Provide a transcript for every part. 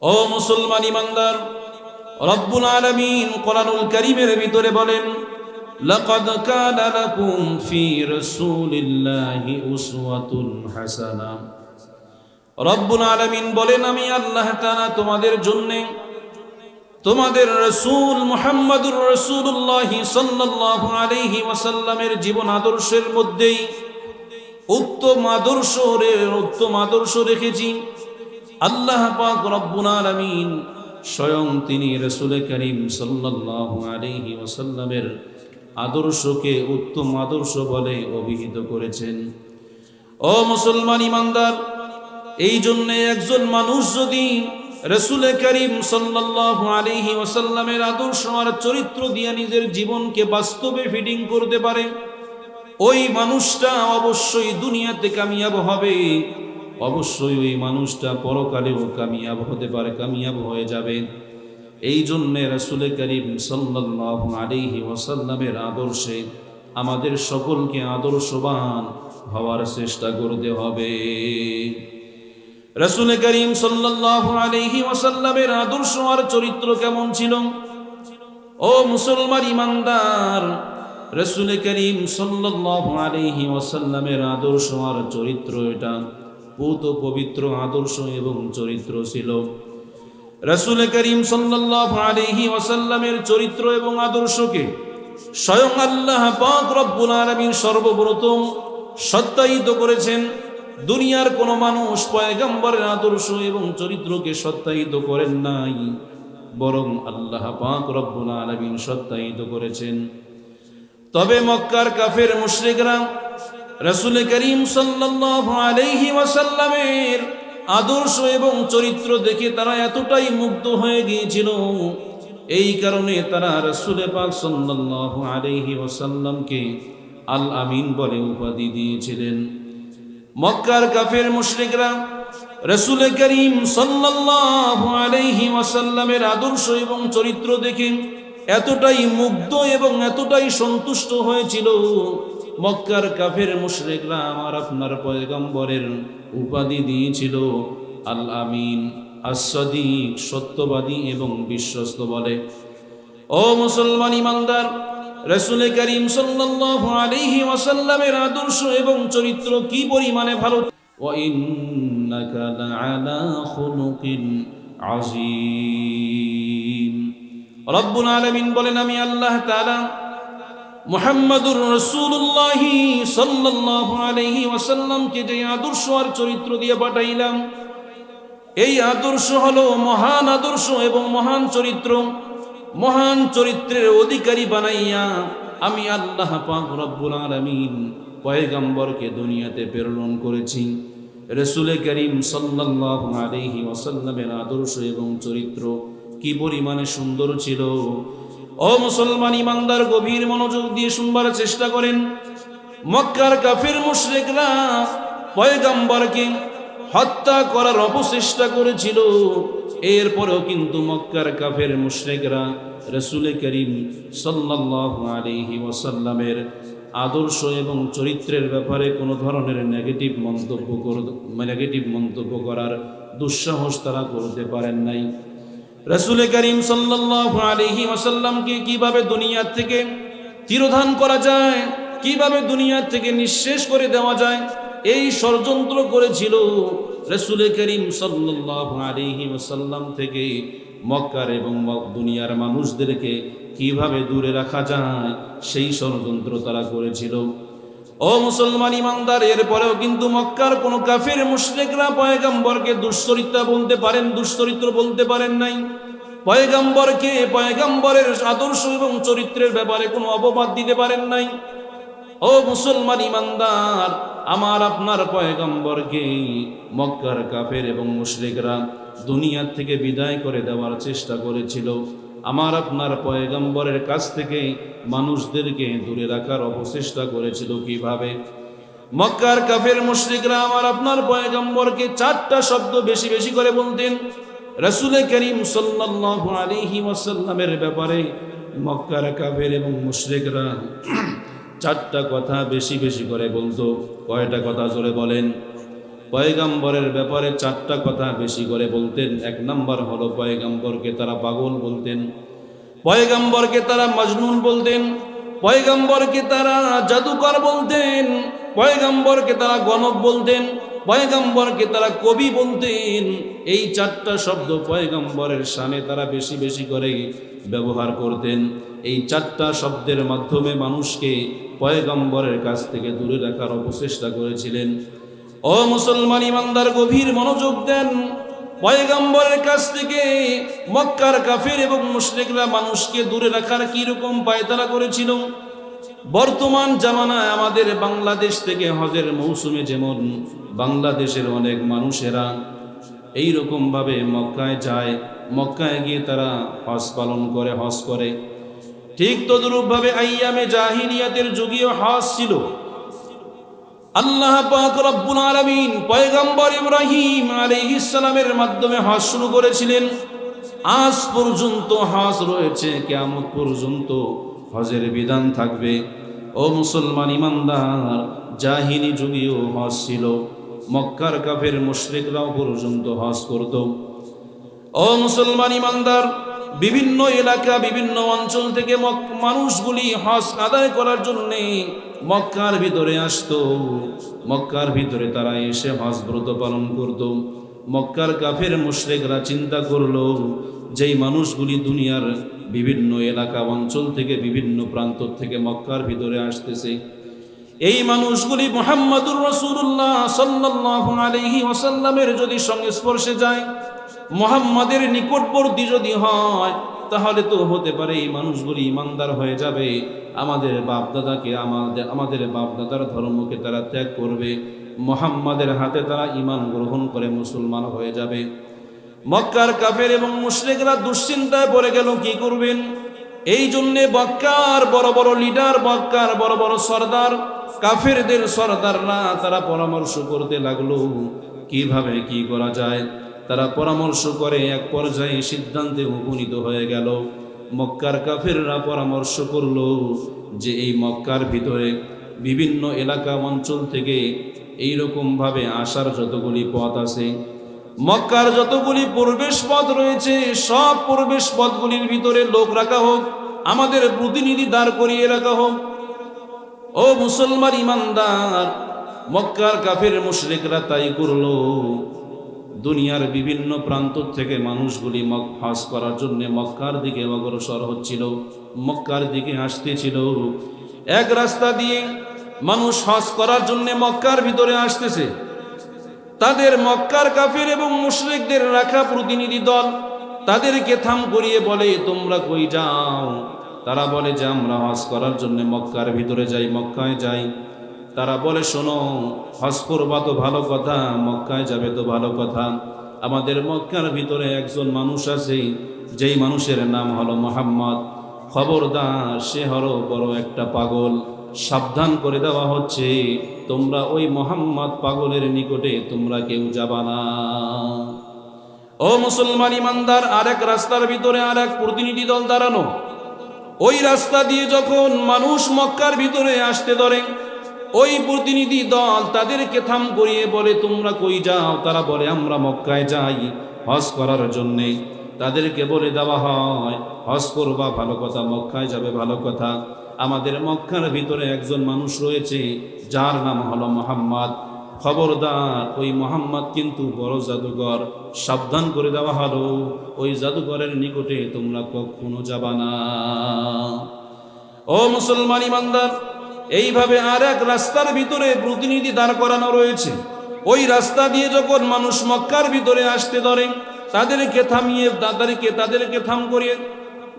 ও মুসলমান ইমানদার, রব্বুল আলামিন কোরআনুল কারীমের ভিতরে বলেন, লাকাদ কানা লাকুম ফি রাসূলিল্লাহি উসওয়াতুন হাসানা। রব্বুল আলামিন বলেন, আমি আল্লাহ তাআলা তোমাদের জন্য তোমাদের রসূল মুহাম্মদুর রাসূলুল্লাহ সাল্লাল্লাহু আলাইহি ওয়াসাল্লামের জীবন আদর্শের মধ্যেই উত্তম আদর্শ রে- উত্তম আদর্শ রেখেছি। আল্লাহ পাক রব্বুল আলামিন স্বয়ং তিনি রসুল করিম সাল্লাল্লাহু আলাইহি ওয়াসাল্লামের আদর্শকে উত্তম আদর্শ বলে অভিহিত করেছেন। ও মুসলমান ইমানদার এই জন্য একজন মানুষ যদি রসুল করিম সাল্লাল্লাহু আলাইহি ওয়াসাল্লামের আদর্শ আর চরিত্র দিয়ে নিজের জীবনকে বাস্তবে ফিটিং করতে পারে, ওই মানুষটা অবশ্যই দুনিয়াতে কামিয়াব হবে। অবশ্যই ওই মানুষটা পরকালেও কামিয়াব হতে পারে, কামিয়াব হয়ে যাবে। এই জন্যে রসুল করিম সাল্লাল্লাহু আলাইহি ওয়াসাল্লামের আদর্শে আমাদের সকলকে আদর্শবান হওয়ার চেষ্টা করতে হবে। রসুল করিম সাল্লাল্লাহু আলাইহি ওয়াসাল্লামের আদর্শ আর চরিত্র কেমন ছিল? ও মুসলমান ইমানদার, রসুল করিম সাল্লাল্লাহু আলাইহি ওয়াসাল্লামের আদর্শ আর চরিত্র এটা। পুত পবিত্র, আদর্শ এবং চরিত্র ছিল রসুল করিম সাল্লাল্লাহু আলাইহি ওয়াসাল্লামের চরিত্র এবং আদর্শকে স্বয়ং আল্লাহ পাক রব্বুল সর্বপ্রথম সত্যায়িত করেছেন। দুনিয়ার কোনো মানুষ পয়গম্বরের আদর্শ এবং চরিত্রকে সত্যায়িত করেন নাই, বরং আল্লাহ পাক রব্বুল আলামিন সত্যায়িত করেছেন। তবে মক্কার কাফের মুশরিকরা রসুল করিম ওয়াসাল্লামের আদর্শ এবং চরিত্র দেখে তারা এতটাই মুগ্ধ হয়ে গিয়েছিল। এই কারণে তারা রসুল পাক সাল্লাল্লাহু আলাইহি ওয়াসাল্লামকে আল আমিন বলে উপাধি দিয়েছিলেন। মক্কার কাফের মুশরিকরা রসুল করিম সাল্লাল্লাহু আলাইহি ওয়াসাল্লামের আদর্শ এবং চরিত্র দেখে এতটাই মুগ্ধ এবং এতটাই সন্তুষ্ট হয়েছিল মক্কার কাফের মুশরিকরা আমার আপনার পয়গম্বরের উপাধি দিয়েছিল। আল আমিন আসাদিক সত্যবাদী এবং বিশ্বস্ত বলে। ও মুসলমান ইমানদার, রসুল করিম সাল্লাল্লাহু ওয়াসাল্লামের আদর্শ এবং চরিত্র কি পরিমাণে ভালো? ওয়াইন্নাকা লাআলা খুলুকিন আযীম। আলামিন বলেন, আমি আল্লাহ তালা মুহাম্মাদুর রাসূলুল্লাহ সাল্লাল্লাহু আলাইহি ওয়াসাল্লামকে যে আদর্শ আর চরিত্র দিয়ে পাঠাইলাম, এই আদর্শ হলো মহান আদর্শ এবং মহান চরিত্র। মহান চরিত্রের অধিকারী বানাইয়া আমি আল্লাহ পাক রব্বুল আলামিন পয়গম্বরকে দুনিয়াতে প্রেরণ করেছি। রসুল করিম সাল্লাল্লাহু আলাইহি ওয়াসাল্লামের আদর্শ এবং চরিত্র কি পরিমাণে সুন্দর ছিল? ও মুসলমান ইমানদার, গভীর মনোযোগ দিয়ে শুনবার চেষ্টা করেন। মক্কার কাফির মুশরিকরা পয়গম্বরকে হত্যা করার অপচেষ্টা করেছিল। এরপরেও কিন্তু মক্কার কাফের মুশরিকরা রসুল করিম সাল্লাল্লাহু আলাইহি ওয়াসাল্লামের আদর্শ এবং চরিত্রের ব্যাপারে কোনো ধরনের নেগেটিভ মন্তব্য নেগেটিভ মন্তব্য করার দুঃসাহস তারা করতে পারেন নাই। রসুল করিম সাল্লাল্লাহু আলাইহি ওয়াসাল্লামকে কীভাবে দুনিয়া থেকে তিরোধান করা যায়, কীভাবে দুনিয়া থেকে নিঃশেষ করে দেওয়া যায়, এই ষড়যন্ত্র করেছিল রসুল করিম সাল্লাল্লাহু আলাইহি ওয়াসাল্লাম থেকে। মক্কার এবং দুনিয়ার মানুষদেরকে কীভাবে দূরে রাখা যায়, সেই ষড়যন্ত্র তারা করেছিল। ও মুসলমান ইমানদার, এরপরেও কিন্তু মক্কার কোন কাফির মুশরিকরা পয়গম্বরকে দুশ্চরিত্রা বলতে পারেন, দুশ্চরিত্র বলতে পারেন নাই। পয়গম্বরকে পয়গম্বরের আদর্শ এবং চরিত্রের ব্যাপারে কোনো অপবাদ দিতে পারেন নাই। ও মুসলমান ইমানদার, আমার আপনার পয়গম্বরকে মক্কার কাফের এবং মুশরিকরা দুনিয়ার থেকে বিদায় করে দেওয়ার চেষ্টা করেছিল। আমার আপনার পয়গম্বরের কাছ থেকে মানুষদেরকে দূরে রাখার অপচেষ্টা করেছিল কীভাবে? মক্কার কাফের মুশরিকরা আমার আপনার পয়গম্বরকে চারটা শব্দ বেশি বেশি করে বলতেন। রসুল করিম সাল্লাল্লাহু ব্যাপারে মক্কার কাফের এবং মুশরিকরা চারটা কথা বেশি বেশি করে বলতো। কয়টা কথা জোরে বলেন? পয়গাম্বরের ব্যাপারে চারটা কথা বেশি করে বলতেন। এক নম্বর হলো পয়গাম্বরকে তারা পাগল বলতেন। পয়গাম্বরকে তারা মজনুন বলতেন। পয়গাম্বরকে তারা জাদুকর বলতেন। পয়গাম্বরকে তারা গণক বলতেন। পয়গাম্বরকে তারা কবি বলতেন। এই চারটা শব্দ পয়গাম্বরের সামনে তারা বেশি বেশি করে ব্যবহার করতেন। এই চারটা শব্দের মাধ্যমে মানুষকে পয়গম্বরের কাছ থেকে দূরে রাখার অপচেষ্টা করেছিলেন। ও মুসলমান ইমানদার, গভীর মনোযোগ দেন। পয়গম্বরের কাছ থেকে মক্কার কাফের এবং মুশরিকরা মানুষকে দূরে রাখার রকম পায়তারা করেছিল? বর্তমান জামানায় আমাদের বাংলাদেশ থেকে হজের মৌসুমে যেমন বাংলাদেশের অনেক মানুষেরা এই ভাবে মক্কায় যায়, মক্কায় গিয়ে তারা হজ পালন করে, হজ করে। ঠিক তদরূপভাবে আইয়ামে জাহিনিয়াতের যুগীয় হজ ছিল। আল্লাহ পাক রব্বুল আলামিন পয়গম্বর ইব্রাহিম আলাইহিস সালামের মাধ্যমে হজ শুরু করেছিলেন। আজ পর্যন্ত হজ রয়েছে, কিয়ামত পর্যন্ত হজের বিধান থাকবে। ও মুসলমান ইমানদার, জাহিনী যুগীয় হজ ছিল, মক্কার কাফের মুশরিকরাও পর্যন্ত হজ করত। ও মুসলমান ইমানদার বিভিন্ন এলাকা, বিভিন্ন অঞ্চল থেকে মানুষগুলি হজ আদায় করার জন্য মক্কার ভিতরে আসতো। মক্কার ভিতরে তারা এসে হজ ব্রত পালন করত। মক্কার কাফের মুশরিকরা চিন্তা করল, যেই মানুষগুলি দুনিয়ার বিভিন্ন এলাকা, অঞ্চল থেকে বিভিন্ন প্রান্ত থেকে মক্কার ভিতরে আসতেছে, এই মানুষগুলি মোহাম্মদুর রসুল্লাহ সাল্লাল্লাহু আলাইহি ওয়াসাল্লামের যদি সংস্পর্শে যায় মোহাম্মদের নিকটবর্তী যদি হয়, তাহলে তো হতে পারে এই মানুষগুলি ইমানদার হয়ে যাবে। আমাদের বাপদাদাকে, আমাদের আমাদের বাপদাদার ধর্মকে তারা ত্যাগ করবে। মোহাম্মদের হাতে তারা ইমান গ্রহণ করে মুসলমান হয়ে যাবে। মক্কার কাফের এবং মুশরিকরা দুশ্চিন্তায় পড়ে গেল, কি করবেন? এই জন্যে বক্কার বড় বড় লিডার বক্কার বড় বড় সর্দার, কাফেরদের সর্দাররা তারা পরামর্শ করতে লাগল। কীভাবে কি করা যায়? তারা পরামর্শ করে, এক পর্যায়ে সিদ্ধান্তে উপনীত হয়ে গেল। মক্কার কাফেররা পরামর্শ করল যে এই মক্কার ভিতরে বিভিন্ন এলাকা অঞ্চল থেকে এইরকমভাবে আসার যতগুলি পথ আছে, মক্কার যতগুলি প্রবেশ পথ রয়েছে, সব প্রবেশ পথগুলির ভিতরে লোক রাখা হোক, আমাদের প্রতিনিধি দাঁড় করিয়ে রাখা হোক। ও মুসলমান ইমানদার, মক্কার কাফের মুশরিকরা তাই করল। দুনিয়ার বিভিন্ন প্রান্ত থেকে মানুষগুলি মক হজ করার জন্য মক্কার দিকে অগ্রসর হচ্ছিল, মক্কার দিকে আসতেছিল। এক রাস্তা দিয়ে মানুষ হজ করার জন্য মক্কার ভিতরে আসতেছে। তাদের মক্কার কাফির এবং মুশরিকদের রাখা প্রতিনিধি দল তাদেরকে থাম করিয়ে বলে, তোমরা কই যাও? তারা বলে, যে আমরা হজ করার জন্য মক্কার ভিতরে যাই, মক্কায় যাই। তারা বলে, শোনো হজ করবা তো ভালো কথা, মক্কায় যাবে তো ভালো কথা। আমাদের মক্কার ভিতরে একজন মানুষ আছে, যেই মানুষের নাম হলো মোহাম্মদ। খবরদার, সে হলো বড় একটা পাগল। সাবধান করে দেওয়া হচ্ছে, তোমরা ওই মোহাম্মদ পাগলের নিকটে তোমরা কেউ যাবা না। ও মুসলমান ইমানদার, আরেক রাস্তার ভিতরে আর এক প্রতিনিধি দল দাঁড়ানো। ওই রাস্তা দিয়ে যখন মানুষ মক্কার ভিতরে আসতে ধরে ওই প্রতিনিধি দল তাদেরকে থাম করিয়ে বলে, তোমরা কই যাও? তারা বলে, আমরা মক্কায় যাই হজ করার জন্যে। তাদেরকে বলে দেওয়া হয়, হজ করবা, ভালো কথা, মক্কায় যাবে, ভালো কথা। আমাদের মক্কার ভিতরে একজন মানুষ রয়েছে, যার নাম হলো মোহাম্মদ। খবরদার, ওই মোহাম্মদ কিন্তু বড় জাদুঘর। সাবধান করে দেওয়া হলো, ওই জাদুঘরের নিকটে তোমরা কখনো যাবা না। ও মুসলমান ইমানদার এইভাবে আর এক রাস্তার ভিতরে প্রতিনিধি দাঁড় করানো রয়েছে। ওই রাস্তা দিয়ে যখন মানুষ মক্কার ভিতরে আসতে ধরে, তাদেরকে থামিয়ে তাদেরকে তাদেরকে থাম করিয়ে,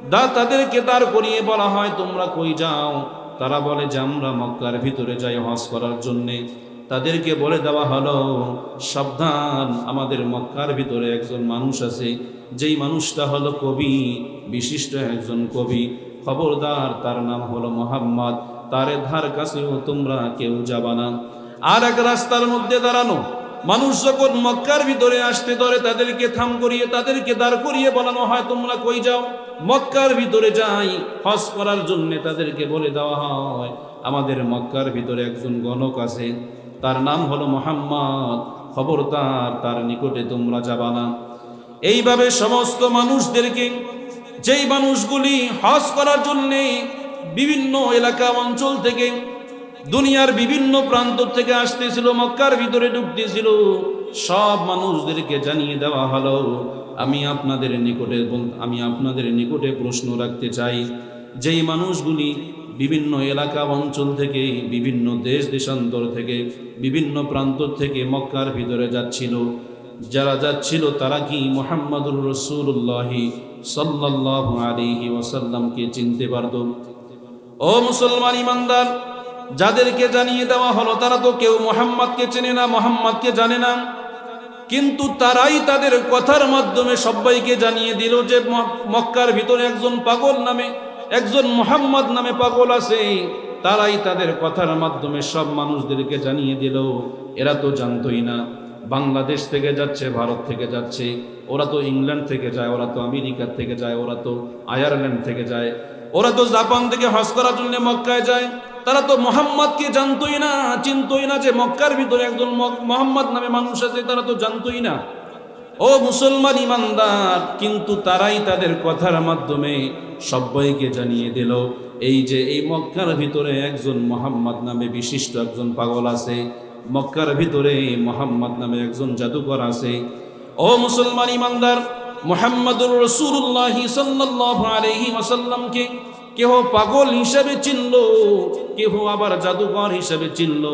দা, তাদেরকে দাঁড় করিয়ে বলা হয়, তোমরা কই যাও? তারা বলে, যে আমরা মক্কার ভিতরে যাই হজ করার জন্যে। তাদেরকে বলে দেওয়া হলো, সাবধান, আমাদের মক্কার ভিতরে একজন মানুষ আছে। যেই মানুষটা হলো কবি, বিশিষ্ট একজন কবি। খবরদার, তার নাম হলো মোহাম্মদ তারে ধার কাছেও তোমরা কেউ যাবা না। আর এক রাস্তার মধ্যে দাঁড়ানো। মানুষ যখন মক্কার ভিতরে আসতে ধরে, তাদেরকে থাম করিয়ে, তাদেরকে দাঁড় করিয়ে বলানো হয়, তোমরা কই যাও? মক্কার ভিতরে যাই, হজ করার জন্য তাদেরকে বলে দেওয়া হয়, আমাদের মক্কার ভিতরে একজন গণক আছে। তার নাম হলো মোহাম্মদ। খবরদার, তার নিকটে তোমরা যাবা না। এইভাবে সমস্ত মানুষদেরকে, যেই মানুষগুলি হজ করার জন্যে বিভিন্ন এলাকা অঞ্চল থেকে, দুনিয়ার বিভিন্ন প্রান্ত থেকে আসতেছিল, মক্কার ভিতরে ঢুকতেছিল। সব মানুষদেরকে জানিয়ে দেওয়া হলো, আমি আপনাদের নিকটে আমি আপনাদের নিকটে প্রশ্ন রাখতে চাই। যেই মানুষগুলি বিভিন্ন এলাকা অঞ্চল থেকে, বিভিন্ন দেশ দেশান্তর থেকে, বিভিন্ন প্রান্ত থেকে মক্কার ভিতরে যাচ্ছিল, যারা যাচ্ছিল তারা কি মোহাম্মদুর রসুল্লাহি সাল্লাহ আলিহি ওসাল্লামকে চিনতে পারত? ও মুসলমান ইমানদার, যাদেরকে জানিয়ে দেওয়া হলো তারা তো কেউ মোহাম্মদকে চেনে না, মোহাম্মদকে জানে না। কিন্তু তারাই তাদের কথার মাধ্যমে সবাইকে জানিয়ে দিল যে মক্কার ভিতরে একজন পাগল নামে, একজন মোহাম্মদ নামে পাগল আছে। তারাই তাদের কথার মাধ্যমে সব মানুষদেরকে জানিয়ে দিল, এরা তো জানতোই না। বাংলাদেশ থেকে যাচ্ছে, ভারত থেকে যাচ্ছে। ওরা তো ইংল্যান্ড থেকে যায়, ওরা তো আমেরিকার থেকে যায়, ওরা তো আয়ারল্যান্ড থেকে যায়। ওরা তো জাপান থেকে হজ করার জন্য মক্কায় যায়। তারা তো মোহাম্মদকে জানতোই না, চিনতোই না যে মক্কার ভিতরে একজন মোহাম্মদ নামে মানুষ আছে, তারা তো জানতোই না। ও মুসলমান ইমানদার, কিন্তু তারাই তাদের কথার মাধ্যমে সবাইকে জানিয়ে দিল, এই যে এই মক্কার ভিতরে একজন মোহাম্মদ নামে বিশিষ্ট একজন পাগল আছে মক্কার ভিতরে মোহাম্মদ নামে একজন জাদুকর আছে। ও মুসলমান ইমানদার, মোহাম্মদুর রসুল্লাহ সাল্লাহ আলহি ওসাল্লামকে কেহ পাগল হিসাবে চিনল, কেহ আবার জাদুকর হিসাবে চিনল।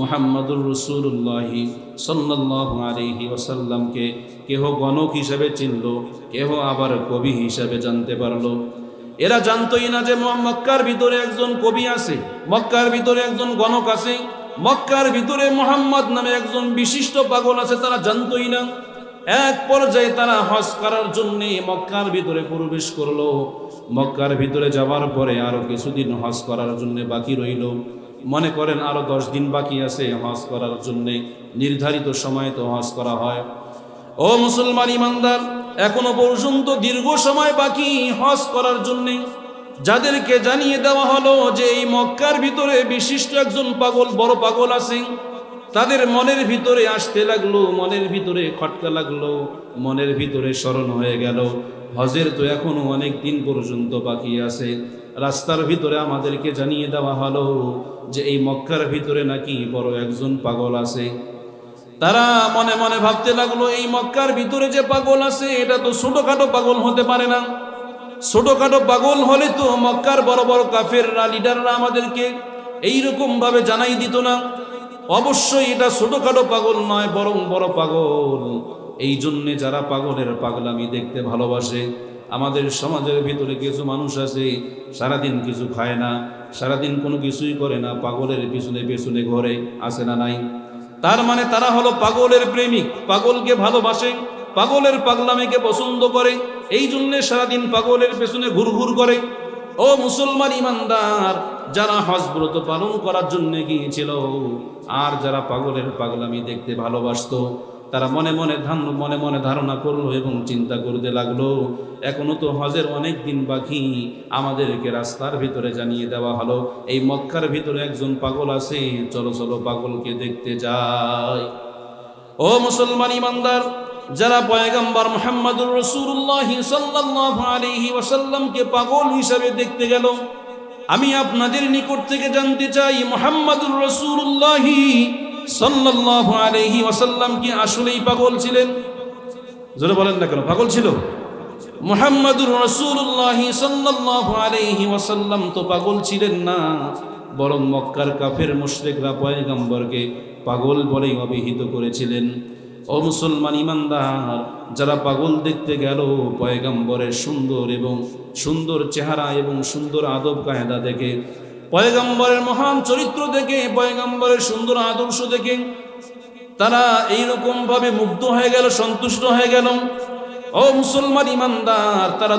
মোহাম্মদুর রসুল্লাহি সাল্লাহ আলহি ওসাল্লামকে কেহ গণক হিসাবে চিনল, কেহ আবার কবি হিসাবে জানতে পারল। এরা জানতই না যে মক্কার ভিতরে একজন কবি আছে, মক্কার ভিতরে একজন গণক আছে। মক্কার ভিতরে মোহাম্মদ নামে একজন বিশিষ্ট পাগল আছে, তারা জানতোই না। এক পর্যায়ে তারা হজ করার জন্য মক্কার ভিতরে প্রবেশ করল। মক্কার ভিতরে যাওয়ার পরে আরও কিছুদিন হজ করার জন্য বাকি রইল। মনে করেন আরও দশ দিন বাকি আছে হজ করার জন্য। নির্ধারিত সময় তো হজ করা হয়। ও মুসলমান ইমানদার, এখনও পর্যন্ত দীর্ঘ সময় বাকি হজ করার জন্য যাদেরকে জানিয়ে দেওয়া হলো যে এই মক্কার ভিতরে বিশিষ্ট একজন পাগল, বড় পাগল আছে, তাদের মনের ভিতরে আসতে লাগল, মনের ভিতরে খটকা লাগল, মনের ভিতরে স্মরণ হয়ে গেল। হজের তো এখনও অনেক দিন পর্যন্ত বাকি আছে। রাস্তার ভিতরে আমাদেরকে জানিয়ে দেওয়া হলো যে এই মক্কার ভিতরে নাকি বড় একজন পাগল আছে। তারা মনে মনে ভাবতে লাগল, এই মক্কার ভিতরে যে পাগল আছে, এটা তো ছোটখাটো পাগল হতে পারে না। ছোটখাটো পাগল হলে তো মক্কার বড় বড় কাফেররা লিডাররা আমাদেরকে এইরকম ভাবে জানাই দিত না। অবশ্যই এটা ছোটখাটো পাগল নয়, বরং বড় পাগল। এই জন্যে যারা পাগলের পাগলামি দেখতে ভালোবাসে, আমাদের সমাজের ভিতরে কিছু মানুষ আছে, সারাদিন কিছু খায় না, সারাদিন কোনো কিছুই করে না, পাগলের পিছনে পেছনে ঘরে আসে না, নাই। তার মানে তারা হলো পাগলের প্রেমিক, পাগলকে ভালোবাসে পাগলের পাগলামিকে পছন্দ করে, এই জন্যে সারাদিন পাগলের পেছনে ঘুরঘুর করে। ও মুসলমান ইমানদার, যারা হজব্রত পালন করার জন্য গিয়েছিল, আর যারা পাগলের পাগলামি দেখতে ভালোবাসত, তারা মনে মনে মনে মনে ধারণা করল এবং চিন্তা করতে লাগল, এখনও তো হজের অনেক দিন বাকি, আমাদেরকে রাস্তার ভিতরে জানিয়ে দেওয়া হলো, এই মক্কার ভিতরে একজন পাগল আছে, চলো চলো পাগলকে দেখতে যাই। ও মুসলমান ইমানদার যারা পয়গম্বর মোহাম্মদুর রসুল্লাহ সাল্লাহ আলহি ওয়াসাল্লামকে পাগল হিসাবে দেখতে গেল, আমি আপনাদের নিকট থেকে জানতে চাই মোহাম্মদুর রসুল্লাহ সাল্লাহ আলহি ওয়াসাল্লাম কি আসলেই পাগল ছিলেন? জোরে বলেন না কেন, পাগল ছিল? মোহাম্মদুর রসুল্লাহ সাল্লাহ আলহি ওয়াসাল্লাম তো পাগল ছিলেন না, বরং মক্কার কাফের মুশরিকরা পয়গম্বরকে পাগল বলেই অভিহিত করেছিলেন। ও মুসলমান ইমানদার, যারা পাগল দেখতে গেল, পয়গম্বরের সুন্দর এবং সুন্দর চেহারা এবং সুন্দর আদব কায়দা দেখে, পয়গম্বরের মহান চরিত্র দেখে, পয়গম্বরের সুন্দর আদর্শ দেখে, তারা এইরকম ভাবে মুগ্ধ হয়ে গেল, সন্তুষ্ট হয়ে গেল। ও মুসলমান ইমানদার, তারা